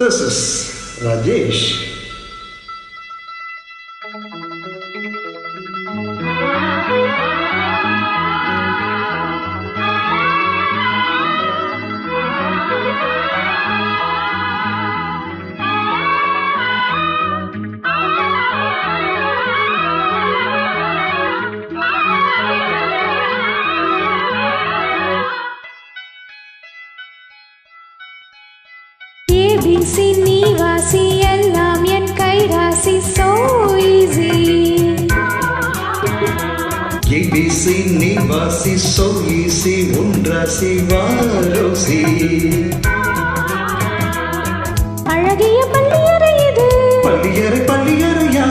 Mudanças, ela diz, ABC நிவாசி சோயிசி உன்ராசி வாரோசி. அழகிய பள்ளியறை இது. பள்ளியறை பள்ளியறையா?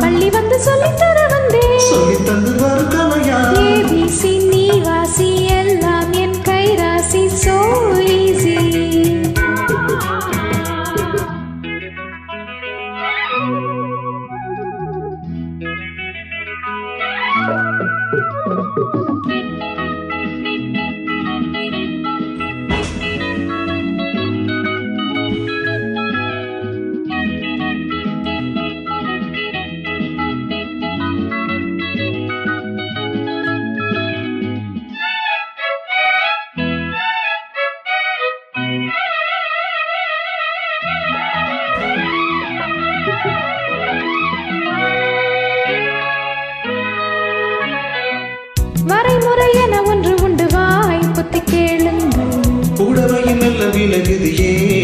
பள்ளி வந்து சொல்லித் தர வந்தேன் சொல்லி தந்து வரும் கலையா? ஏபிசி நீ வாசி எல்லாம் என் கைராசி வரைமுறை என ஒன்று உண்டு. வாய் புத்தி கேளுங்கள். புடவையில் நல்ல விலகுது ஏன்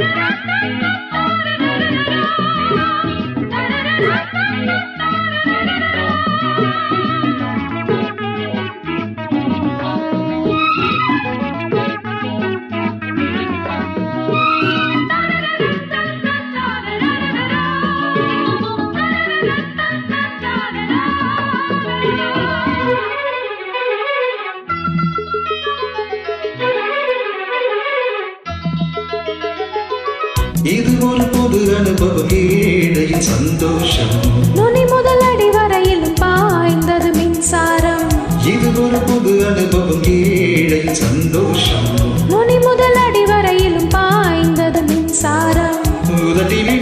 Thank you. இது ஒரு பொது அனுபவம் ஏழையின் சந்தோஷம். நுனி முதல் அடி வரையிலும் பாய்ந்தது மின்சாரம். இது ஒரு பொது அனுபவம் ஏழையின் சந்தோஷம். நுனி முதல் அடி வரையிலும் பாய்ந்தது மின்சாரம். உதட்டில்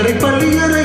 quiere paliar